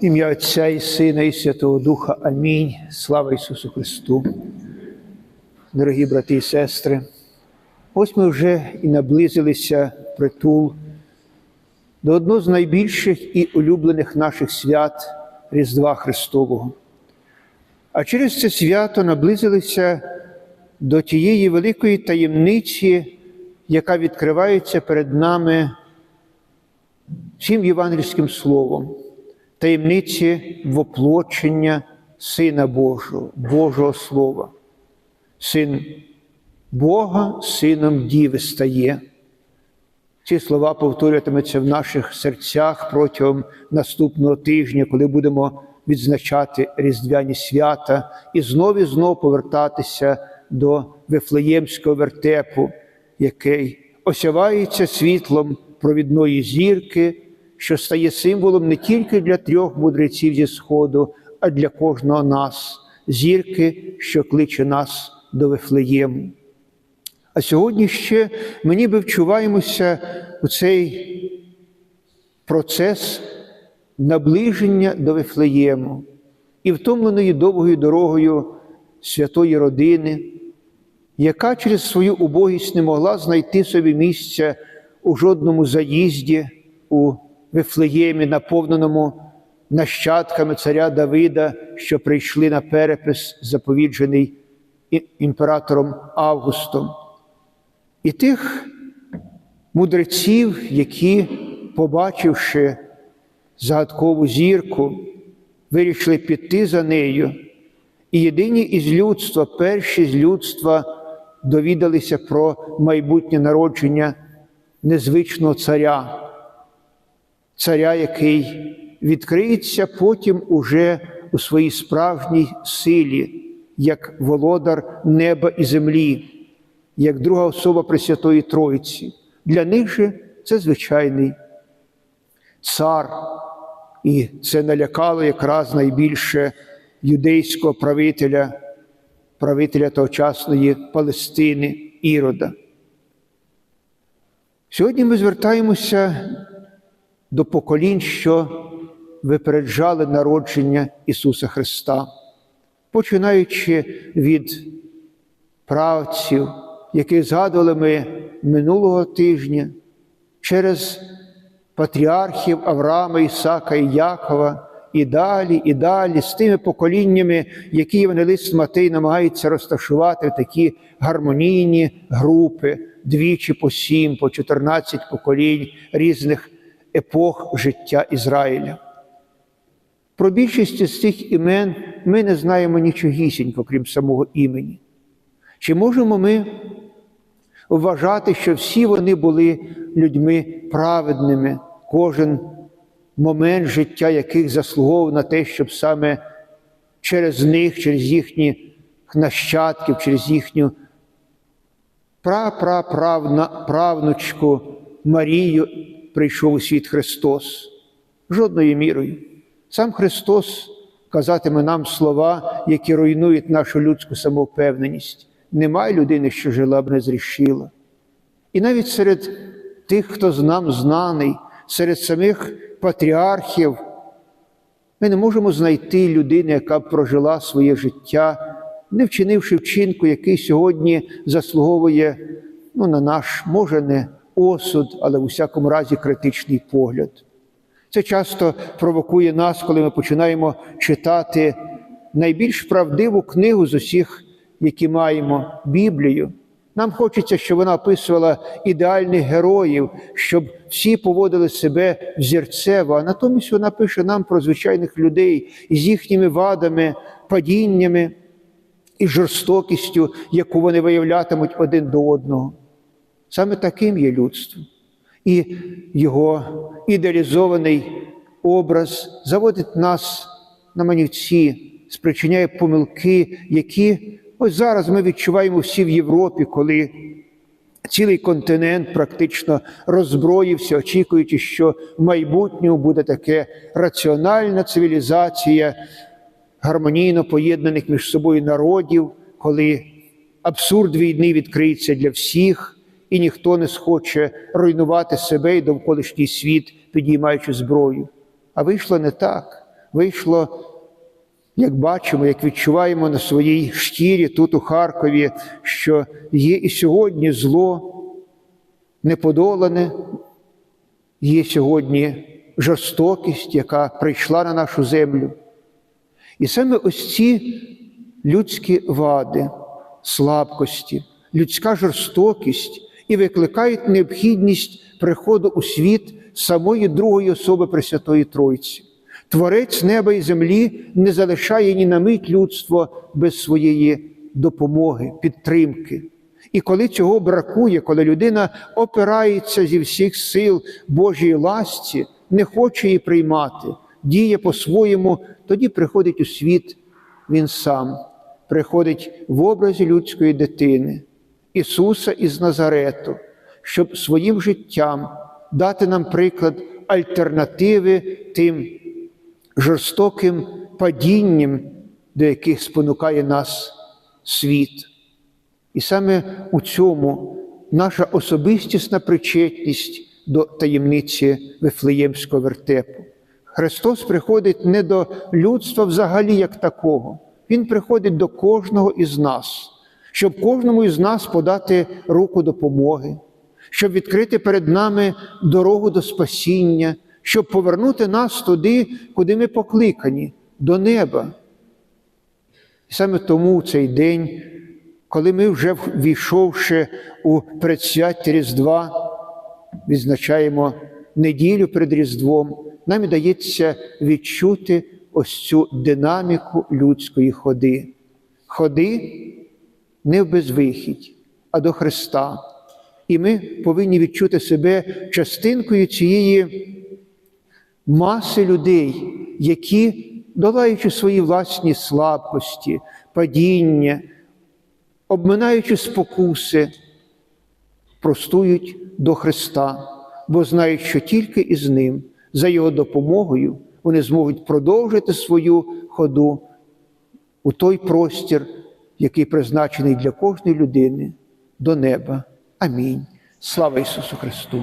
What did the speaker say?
Ім'я Отця і Сина, і Святого Духа. Амінь. Слава Ісусу Христу. Дорогі брати і сестри, ось ми вже і наблизилися притул до одного з найбільших і улюблених наших свят Різдва Христового. А через це свято наблизилися до тієї великої таємниці, яка відкривається перед нами всім євангельським словом, таємниці воплочення Сина Божого, Божого Слова. Син Бога, сином Діви стає. Ці слова повторюватимуться в наших серцях протягом наступного тижня, коли будемо відзначати різдвяні свята і знову і знову повертатися до Вифлеємського вертепу, який осявається світлом провідної зірки, що стає символом не тільки для трьох мудреців зі Сходу, а для кожного нас, зірки, що кличе нас до Вифлеєму. А сьогодні ще ми ніби вчуваємося у цей процес наближення до Вифлеєму і втомленої довгою дорогою святої родини, яка через свою убогість не могла знайти собі місця у жодному заїзді у Вифлеємі, наповненому нащадками царя Давида, що прийшли на перепис, заповіджений імператором Августом. І тих мудреців, які, побачивши загадкову зірку, вирішили піти за нею, і єдині із людства, перші з людства довідалися про майбутнє народження незвичного царя, царя, який відкриється потім уже у своїй справжній силі, як володар неба і землі, як друга особа Пресвятої Троїці. Для них же це звичайний цар, і це налякало якраз найбільше юдейського правителя, правителя тогочасної Палестини Ірода. Сьогодні ми звертаємося до поколінь, що випереджали народження Ісуса Христа, починаючи від правців, яких згадували ми минулого тижня, через патріархів Авраама, Ісака і Якова, і далі, і далі, з тими поколіннями, які Євангелист Матей намагається розташувати такі гармонійні групи, двічі по сім, по 14 поколінь різних епох життя Ізраїля. Про більшість з цих імен ми не знаємо нічогісінько, крім самого імені. Чи можемо ми вважати, що всі вони були людьми праведними, кожен момент життя яких заслуговував на те, щоб саме через них, через їхні нащадків, через їхню прапраправнучку Марію прийшов у світ Христос. Жодною мірою. Сам Христос казатиме нам слова, які руйнують нашу людську самовпевненість. Немає людини, що жила б не зрішила. І навіть серед тих, хто з нам знаний, серед самих патріархів, ми не можемо знайти людини, яка б прожила своє життя, не вчинивши вчинку, який сьогодні заслуговує ну, на наш, може, не осуд, але в усякому разі критичний погляд. Це часто провокує нас, коли ми починаємо читати найбільш правдиву книгу з усіх, які маємо Біблію. Нам хочеться, щоб вона описувала ідеальних героїв, щоб всі поводили себе взірцево, а натомість вона пише нам про звичайних людей із їхніми вадами, падіннями і жорстокістю, яку вони виявлятимуть один до одного. Саме таким є людство. І його ідеалізований образ заводить нас на манівці, спричиняє помилки, які ось зараз ми відчуваємо всі в Європі, коли цілий континент практично роззброївся, очікуючи, що в майбутньому буде таке раціональна цивілізація гармонійно поєднаних між собою народів, коли абсурд війни відкриється для всіх і ніхто не схоче руйнувати себе і довколишній світ, підіймаючи зброю. А вийшло не так. Вийшло, як бачимо, як відчуваємо на своїй шкірі тут у Харкові, що є і сьогодні зло неподолане, є сьогодні жорстокість, яка прийшла на нашу землю. І саме ось ці людські вади, слабкості, людська жорстокість і викликають необхідність приходу у світ самої другої особи Пресвятої Тройці. Творець неба і землі не залишає ні на мить людство без своєї допомоги, підтримки. І коли цього бракує, коли людина опирається зі всіх сил Божій ласці, не хоче її приймати, діє по-своєму, тоді приходить у світ Він сам, приходить в образі людської дитини, Ісуса із Назарету, щоб своїм життям дати нам приклад альтернативи тим жорстоким падінням, до яких спонукає нас світ. І саме у цьому наша особистісна причетність до таємниці Вифлеємського вертепу. Христос приходить не до людства взагалі як такого, Він приходить до кожного із нас, щоб кожному із нас подати руку допомоги, щоб відкрити перед нами дорогу до спасіння, щоб повернути нас туди, куди ми покликані, до неба. І саме тому в цей день, коли ми вже війшовши у предсвяття Різдва, відзначаємо неділю перед Різдвом, нам і дається відчути ось цю динаміку людської ходи. Ходи не в безвихідь, а до Христа. І ми повинні відчути себе частинкою цієї маси людей, які, долаючи свої власні слабкості, падіння, обминаючи спокуси, простують до Христа, бо знають, що тільки із Ним, за Його допомогою, вони зможуть продовжити свою ходу у той простір, який призначений для кожної людини до неба. Амінь. Слава Ісусу Христу!